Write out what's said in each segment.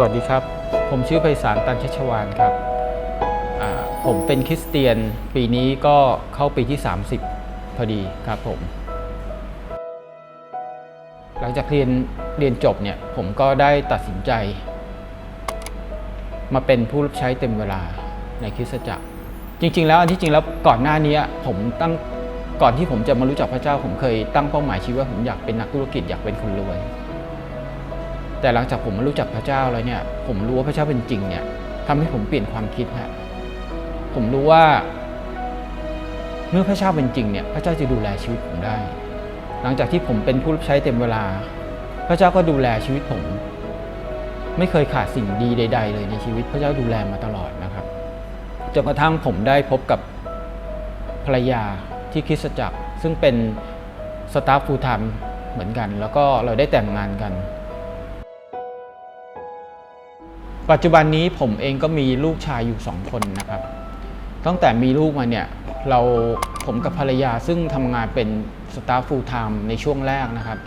สวัสดีครับ ผมชื่อไพศาลตันชัชวานครับ ผมเป็นคริสเตียนปีนี้ก็เข้าปีที่ 30 พอดีครับผม หลังจากเรียนเรียนจบเนี่ยผมก็ได้ตัดสินใจ มาเป็นผู้รับใช้เต็มเวลาในคริสตจักร จริง ๆ แล้วอันที่จริงแล้วก่อนหน้านี้ผมตั้งก่อนที่ผมจะมารู้จักพระเจ้า ผมเคยตั้งเป้าหมายชีวิตว่าผมอยากเป็นนักธุรกิจอยากเป็นคนรวย แต่หลังจากผมมารู้จักพระเจ้าแล้วเนี่ย ผมรู้ว่าพระเจ้าเป็นจริงเนี่ยทำให้ผมเปลี่ยนความคิดฮะผมรู้ว่า เมื่อพระเจ้าเป็นจริงเนี่ย พระเจ้าจะดูแลชีวิตผมได้ หลังจากที่ผมเป็นผู้รับใช้เต็มเวลา พระเจ้าก็ดูแลชีวิตผม ไม่เคยขาดสิ่งดีใด ๆ เลยในชีวิต พระเจ้าดูแลมาตลอดนะครับจนกระทั่งผมได้พบกับภรรยาที่คริสตจักร ซึ่งเป็นสตาฟฟูลไทม์เหมือนกัน แล้วก็เราได้แต่งงานกัน ปัจจุบันนี้ผมเองก็มีลูกชายอยู่สองคนนะครับ ตั้งแต่มีลูกมาเนี่ยเราผมกับภรรยาซึ่งทำงานเป็นสตาฟฟูลไทม์ในช่วงแรกนะครับ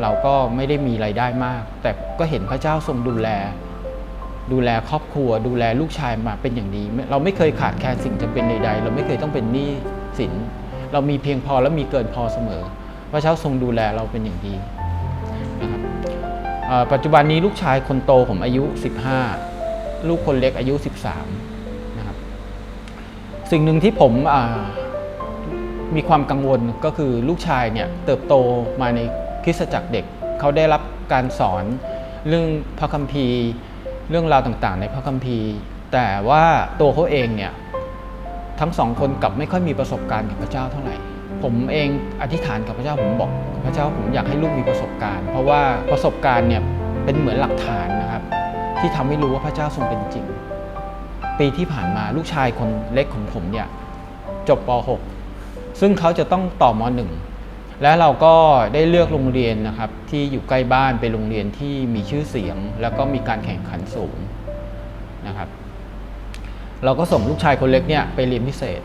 เราก็ไม่ได้มีไรายได้มาก แต่ก็เห็นพระเจ้าทรงดูแล ดูแลครอบครัว ดูแลลูกชายมาเป็นอย่างดี เราไม่เคยขาดแคลนสิ่งจำเป็นใดๆ เราไม่เคยต้องเป็นหนี้สิน เรามีเพียงพอและมีเกินพอเสมอ พระเจ้าทรงดูแลเราเป็นอย่างดี ปัจจุบันนี้ลูกชายคนโตผมอายุ 15 ลูกคนเล็กอายุ 13นะครับสิ่งหนึ่งที่ผมมีความกังวลก็คือลูกชายเนี่ยเติบโตมาในคริสตจักรเด็ก เขาได้รับการสอนเรื่องพระคัมภีร์ เรื่องราวต่างๆ ในพระคัมภีร์ แต่ว่าตัวเขาเองเนี่ยทั้งสองคนกลับไม่ค่อยมีประสบการณ์กับพระเจ้าเท่าไหร่ ผมเองอธิษฐานกับพระเจ้าผมบอกพระเจ้าผมอยากให้ลูกมีประสบการณ์ เพราะว่าประสบการณ์เนี่ยเป็นเหมือนหลักฐานนะครับ ที่ทำให้รู้ว่าพระเจ้าทรงเป็นจริง ปีที่ผ่านมาลูกชายคนเล็กของผมเนี่ยจบป .6 ซึ่งเขาจะต้องต่อม .1 และเราก็ได้เลือกโรงเรียนนะครับ ที่อยู่ใกล้บ้านเป็นโรงเรียนที่มีชื่อเสียง แล้วก็มีการแข่งขันสูงนะครับ เราก็ส่งลูกชายคนเล็กเนี่ยไปเรียนพิเศษ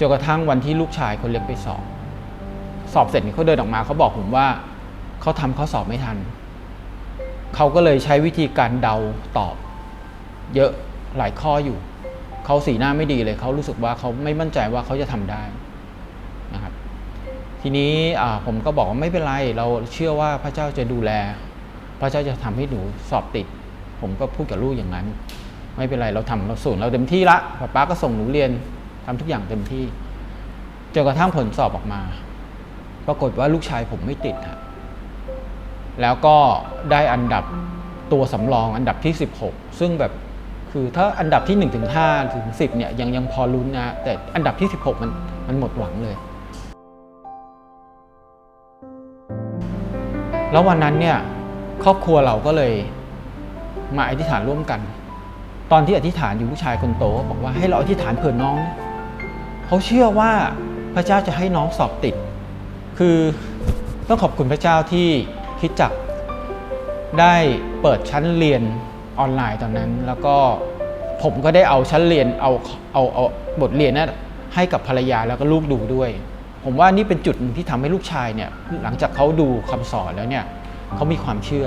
จนกระทั่งวันที่ลูกชายคนเล็กไปสอบ สอบเสร็จเขาเดินออกมาเขาบอกผมว่าเขาทำข้อสอบไม่ทัน เขาก็เลยใช้วิธีการเดาตอบ เยอะหลายข้ออยู่ เขาสีหน้าไม่ดีเลย เขารู้สึกว่าเขาไม่มั่นใจว่าเขาจะทำได้นะครับ ทีนี้ผมก็บอกว่าไม่เป็นไร เราเชื่อว่าพระเจ้าจะดูแล พระเจ้าจะทำให้หนูสอบติด ผมก็พูดกับลูกอย่างนั้น ไม่เป็นไรเราทำเราสูนเราเต็มที่ละป้าป้าก็ส่งหนูเรียน ทำทุกอย่างเต็มที่จนกระทั่งผลสอบออกมา ปรากฏว่าลูกชายผมไม่ติดฮะแล้วก็ได้อันดับตัวสำรองอันดับที่ 16 ซึ่งแบบคือถ้าอันดับที่1ถึง5ถึง10เนี่ยยังยังพอลุ้นนะแต่อันดับที่ 16 มันมันหมดหวังเลย แล้ววันนั้นเนี่ยครอบครัวเราก็เลยมาอธิษฐานร่วมกัน ตอนที่อธิษฐานอยู่ผู้ชายคนโตบอกว่าให้เราอธิษฐานเผื่อน้อง เขาเชื่อว่าพระเจ้าจะให้น้องสอบติด คือต้องขอบคุณพระเจ้าที่คิดจักได้เปิดชั้นเรียนออนไลน์ตอนนั้น แล้วก็ผมก็ได้เอาชั้นเรียนเอาเอาเอาบทเรียนนั้นให้กับภรรยาแล้วก็ลูกดูด้วย ผมว่านี่เป็นจุดที่ทำให้ลูกชายเนี่ยหลังจากเขาดูคำสอนแล้วเนี่ยเขามีความเชื่อ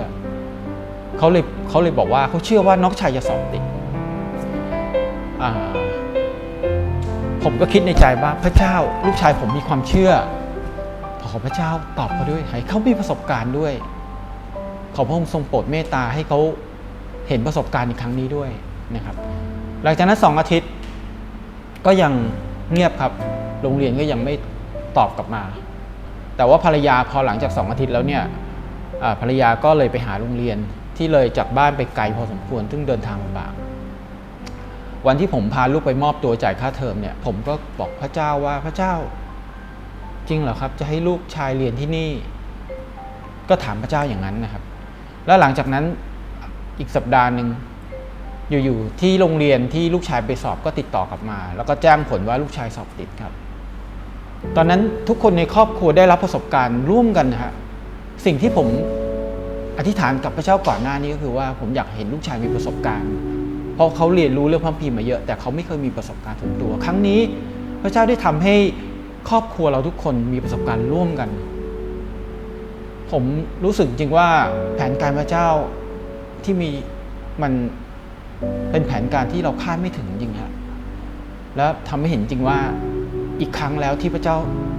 เขาเลยเขาเลยบอกว่าเขาเชื่อว่าน้องชายจะสอบติดอ่า ผมก็คิดในใจว่าพระเจ้าลูกชายผมมีความเชื่อ ขอพระเจ้าตอบเขาด้วยให้เขามีประสบการณ์ด้วย ขอพระองค์ทรงโปรดเมตตาให้เขาเห็นประสบการณ์ในครั้งนี้ด้วยนะครับ หลังจากนั้นสองอาทิตย์ ก็ยังเงียบครับ โรงเรียนก็ยังไม่ตอบกลับมา แต่ว่าภรรยาพอหลังจากสองอาทิตย์แล้วเนี่ยภรรยาก็เลยไปหาโรงเรียนที่เลยจากบ้านไปไกลพอสมควรซึ่งเดินทางลำบาก วันที่ผมพาลูกไปมอบตัวจ่ายค่าเทอมเนี่ย ผมก็บอกพระเจ้าว่าพระเจ้า จริงเหรอครับ จะให้ลูกชายเรียนที่นี่ ก็ถามพระเจ้าอย่างนั้นนะครับ แล้วหลังจากนั้นอีกสัปดาห์หนึ่งอยู่ๆที่โรงเรียนที่ลูกชายไปสอบก็ติดต่อกลับมา แล้วก็แจ้งผลว่าลูกชายสอบติดครับ ตอนนั้นทุกคนในครอบครัวได้รับประสบการณ์ร่วมกันนะฮะสิ่งที่ผมอธิษฐานกับพระเจ้าก่อนหน้านี้ก็คือว่าผมอยากเห็นลูกชายมีประสบการณ์ ราะเขาเรียนรู้เรื่องพระคัมภีร์มาเยอะ แต่เขาไม่เคยมีประสบการณ์ส่วนตัว ครั้งนี้ พระเจ้าได้ทำให้ครอบครัวเราทุกคนมีประสบการณ์ร่วมกัน ผมรู้สึกจริงว่าแผนการพระเจ้าที่มีมันเป็นแผนการที่เราคาดไม่ถึงจริงฮะแล้วทำให้เห็นจริงว่าอีกครั้งแล้วที่พระเจ้า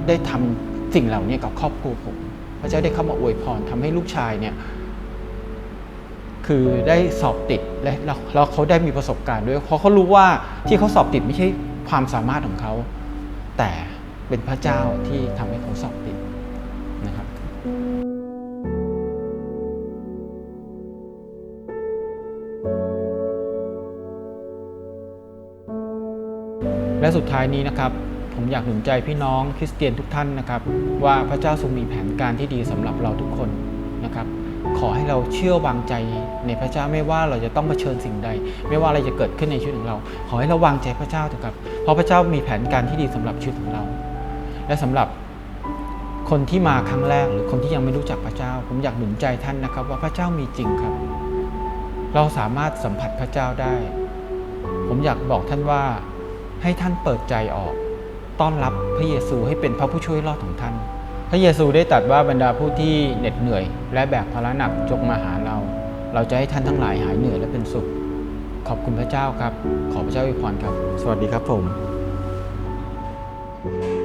ได้ทำสิ่งเหล่านี้กับครอบครัวผม พระเจ้าได้เข้ามาอวยพรทำให้ลูกชายเนี่ย คือได้สอบติดและแล้วเขาได้มีประสบการณ์ด้วยเพราะเขารู้ว่าที่เขาสอบติดไม่ใช่ความสามารถของเขา แต่เป็นพระเจ้าที่ทำให้เขาสอบติดนะครับและสุดท้ายนี้นะครับ ผมอยากหนุนใจพี่น้องคริสเตียนทุกท่านนะครับ ว่าพระเจ้าทรงมีแผนการที่ดีสำหรับเราทุกคน อให้เราเชื่อวางใจในพระเจ้าไม่ว่าเราจะต้องเผชิญสิ่งใด ไม่ว่าอะไรจะเกิดขึ้นในชีวิตของเรา ขอให้เราวางใจพระเจ้าเถอะครับ เพราะพระเจ้ามีแผนการที่ดีสำหรับชีวิตของเรา และสำหรับคนที่มาครั้งแรกหรือคนที่ยังไม่รู้จักพระเจ้า ผมอยากหนุนใจท่านนะครับ ว่าพระเจ้ามีจริงครับ เราสามารถสัมผัสพระเจ้าได้ ผมอยากบอกท่านว่าให้ท่านเปิดใจออก ต้อนรับพระเยซูให้เป็นพระผู้ช่วยรอดของท่าน พระเยซูได้ตรัสว่าบรรดาผู้ที่เหน็ดเหนื่อย และแบกภาระหนักจงมาหาเรา เราจะให้ท่านทั้งหลายหายเหนื่อยและเป็นสุข ขอบคุณพระเจ้าครับ ขอพระเจ้าอวยพรครับ สวัสดีครับผม thank you